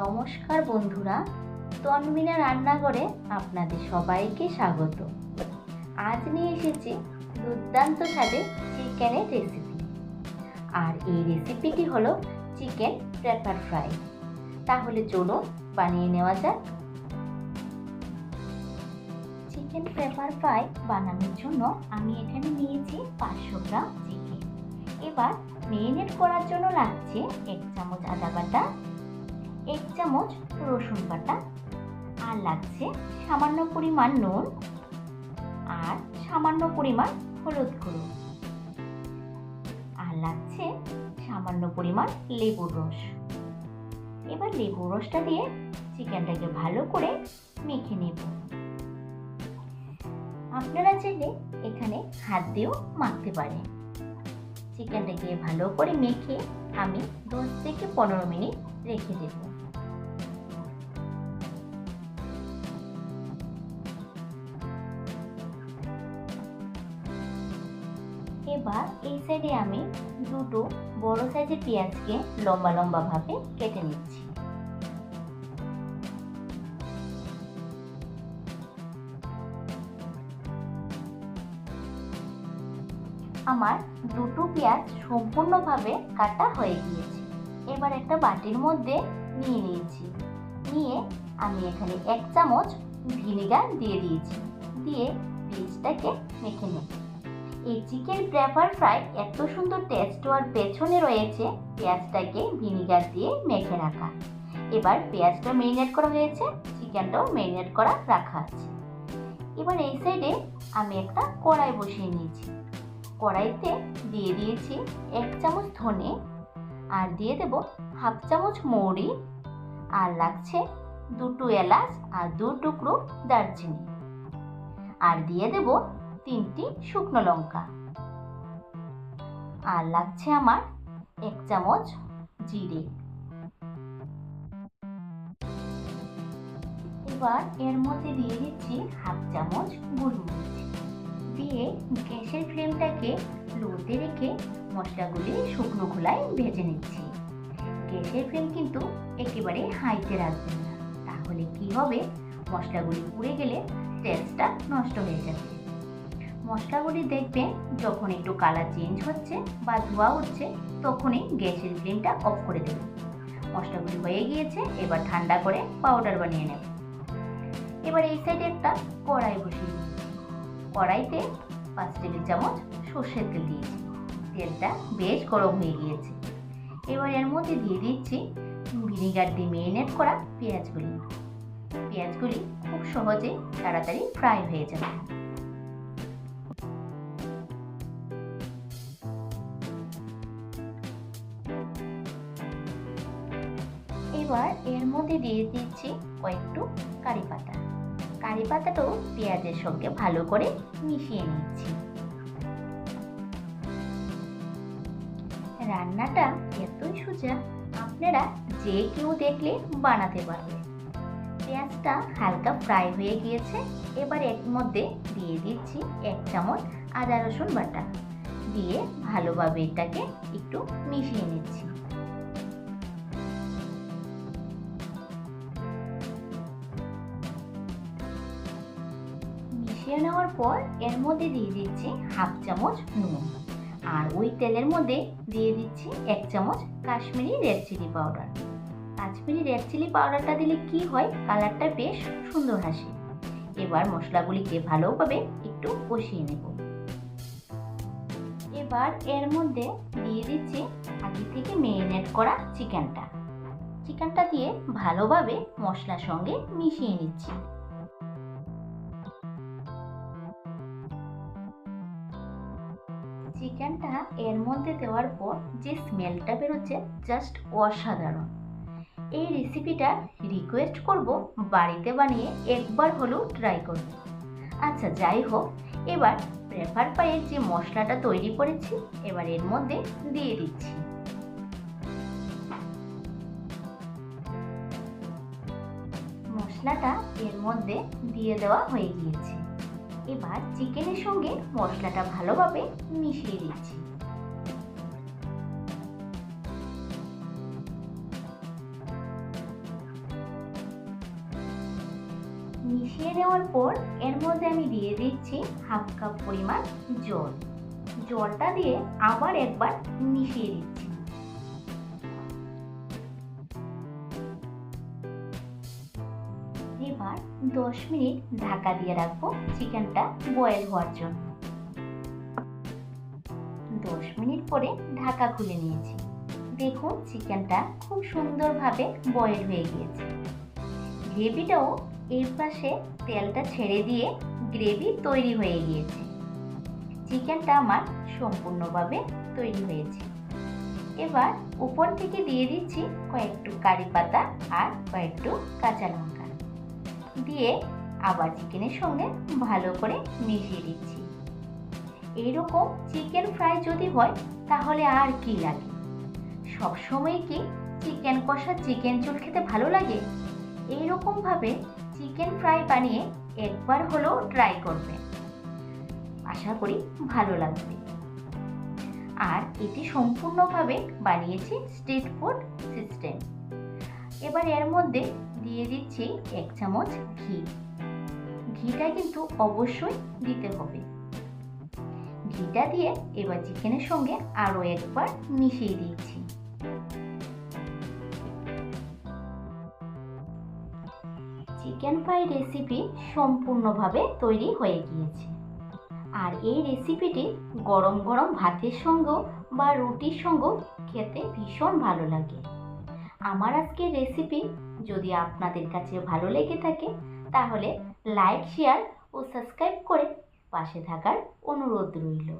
নমস্কার বন্ধুরা, তন্মিনা রান্নাঘরে আপনাদের সবাইকে স্বাগত। আজ নিয়ে এসেছি দুর্দান্ত স্বাদে চিকেনের রেসিপি আর এই রেসিপিটি হলো চিকেন পেপার ফ্রাই তাহলে চলুন বানিয়ে নেওয়া যাক। চিকেন পেপার ফ্রাই বানানোর জন্য আমি এখানে নিয়েছি পাঁচশো গ্রাম চিকেন এবার মেরিনেট করার জন্য লাগছে এক চামচ আদা বাটা এক চামচ রসুন বাটা, আর লাগছে সামান্য পরিমাণ নুন আর সামান্য পরিমাণ হলুদ গুঁড়ো। আর লাগছে সামান্য পরিমাণ লেবুর রস। এবার লেবুর রসটা দিয়ে চিকেনটাকে ভালো করে মেখে নেব। আপনারা চাইলে এখানে হাত দিয়েও মাখতে পারেন। চিকেনটাকে ভালো করে মেখে আমি দশ থেকে পনেরো মিনিট রেখে দেব। এবার এই সাইডে আমি দুটো বড় সাইজের পেঁয়াজকে লম্বা লম্বা ভাবে কেটে নিচ্ছি। আমার দুটো পেঁয়াজ সম্পূর্ণভাবে কাটা হয়ে গিয়েছে। এবার একটা বাটির মধ্যে নিয়ে নিয়েছি। নিয়ে আমি এখানে এক চামচ ভিনেগার দিয়ে দিয়েছি। দিয়ে পেঁয়াজটাকে মেখে নেব। এই চিকেন প্রেফার ফ্রাই এত সুন্দর টেস্ট হওয়ার পেছনে রয়েছে, পেঁয়াজটাকে ভিনিগার দিয়ে মেখে রাখা। এবার পেঁয়াজটা মেরিনেট করা হয়েছে, চিকেনটাও মেরিনেট করা রাখা আছে। এবার এই সাইডে আমি একটা কড়াই বসিয়ে নিয়েছি। কড়াইতে দিয়ে দিয়েছি এক চামচ ধনে, আর দিয়ে দেব হাফ চামচ মৌরি, আর লাগছে দুটো এলাচ আর দু টুকরো দারচিনি। আর দিয়ে দেব তিনটি শুকনো লঙ্কা। আর লাগছে আমার এক চামচ জিরে। এবার এর মধ্যে দিয়ে দিচ্ছি হাফ চামচ গোলমরিচ। দিয়ে গ্যাসের ফ্লেমটাকে লোতে রেখে মশলাগুলি শুকনো খোলায় ভেজে নিচ্ছি। গ্যাসের ফ্লেম কিন্তু একেবারে হাইতে রাখবেন না। তাহলে কি হবে? মশলাগুলি পুড়ে গেলে টেস্টটা নষ্ট হয়ে যাবে। মশলাগুলি দেখবেন যখন একটু কালার চেঞ্জ হচ্ছে বা ধোয়া উঠছে, তখনই গ্যাসের ফ্লেমটা অফ করে দেবেন মশলাগুলি হয়ে গিয়েছে, এবার ঠান্ডা করে পাউডার বানিয়ে নেব। এবার এই সাইডে একটা কড়াই বসিয়ে কড়াইতে পাঁচ টেবিল চামচ সর্ষের তেল দিয়েছি। তেলটা বেশ গরম হয়ে গিয়েছে। এবার এর মধ্যে দিয়ে দিচ্ছি ভিনিগার দিয়ে মেরিনেট করা পেঁয়াজগুলি। পেঁয়াজগুলি খুব সহজে তাড়াতাড়ি ফ্রাই হয়ে যাবে। মধ্যে দিয়ে দিচ্ছি কয়েকটু কারি পাতা। কারি পাতাটাও পেঁয়াজের সঙ্গে ভালো করে মিশিয়ে নিচ্ছি। রান্নাটা এতই সোজা, আপনারা যে কেউ দেখলে বানাতে পারবেন পেঁয়াজটা হালকা ফ্রাই হয়ে গিয়েছে, এবার এর মধ্যে দিয়ে দিচ্ছি এক চামচ আদা রসুন বাটা। দিয়ে ভালোভাবে এটাকে একটু মিশিয়ে নিচ্ছি। মিশিয়ে নেওয়ার পর এর মধ্যে দিয়ে দিচ্ছি হাফ চামচ নুন আর ওই তেলের মধ্যে দিয়ে দিচ্ছি এক চামচ Kashmiri red chilli powder. Kashmiri red chilli পাউডারটা দিলে কি হয়? কালারটা বেশ সুন্দর আসে। এবার মশলাগুলিকে ভালোভাবে একটু কষিয়ে নেব। এবার এর মধ্যে দিয়ে দিচ্ছি আগে থেকে মেরিনেট করা চিকেনটা। চিকেনটা দিয়ে ভালোভাবে মশলার সঙ্গে মিশিয়ে নিচ্ছি। চিকেনটা এর মধ্যে দেওয়ার পর যে স্মেলটা বেরোচ্ছে জাস্ট অসাধারণ। এই রেসিপিটা রিকোয়েস্ট করব বাড়িতে বানিয়ে একবার হলেও ট্রাই করবে আচ্ছা যাই হোক, এবার প্রেফার পাইয়ের যে মশলাটা তৈরি করেছি, এবার এর মধ্যে দিয়ে দিচ্ছি। মশলাটা এর মধ্যে দিয়ে দেওয়া হয়ে গিয়েছে। এবার চিকেনের সঙ্গে মশলাটা ভালোভাবে মিশিয়ে দিচ্ছি। মিশিয়ে নেওয়ার পর এর মধ্যে আমি দিয়ে দিচ্ছি হাফ কাপ পরিমাণ জল। জলটা দিয়ে আবার একবার মিশিয়ে দিচ্ছি। এবার দশ মিনিট ঢাকা দিয়ে রাখব চিকেনটা বয়েল হওয়ার জন্য। দশ মিনিট পরে ঢাকা খুলে নিয়েছি। দেখুন চিকেনটা খুব সুন্দরভাবে বয়েল হয়ে গিয়েছে। গ্রেভিটাও এর পাশে তেলটা ছেড়ে দিয়ে গ্রেভি তৈরি হয়ে গিয়েছে। চিকেনটা আমার সম্পূর্ণভাবে তৈরি হয়েছে। এবার উপর থেকে দিয়ে দিচ্ছি কয়েকটু কারি পাতা আর কয়েকটু কাঁচা লঙ্কা। দিয়ে আবার চিকেনের সঙ্গে ভালো করে মিশিয়ে দিচ্ছি এইরকম চিকেন ফ্রাই যদি হয়, তাহলে আর কি লাগে? সবসময় কি চিকেন কষা চিকেন চুল খেতে ভালো লাগে? এইরকমভাবে চিকেন ফ্রাই বানিয়ে একবার হলেও ট্রাই করবে। আশা করি ভালো লাগবে। আর এটি সম্পূর্ণভাবে বানিয়েছি স্ট্রিট ফুড সিস্টেম। এবার এর মধ্যে দিয়ে দিচ্ছি এক চামচ ঘি। ঘিটা কিন্তু অবশ্যই দিতে হবে। ঘিটা দিয়ে এবার চিকেনের সঙ্গে আরও একবার মিশিয়ে দিচ্ছি। চিকেন ফ্রাই রেসিপি সম্পূর্ণভাবে তৈরি হয়ে গিয়েছে। আর এই রেসিপিটি গরম গরম ভাতের সঙ্গেও বা রুটির সঙ্গেও খেতে ভীষণ ভালো লাগে। আমার আজকের রেসিপি যদি আপনাদের কাছে ভালো লেগে থাকে, তাহলে লাইক শেয়ার ও সাবস্ক্রাইব করে পাশে থাকার অনুরোধ রইল।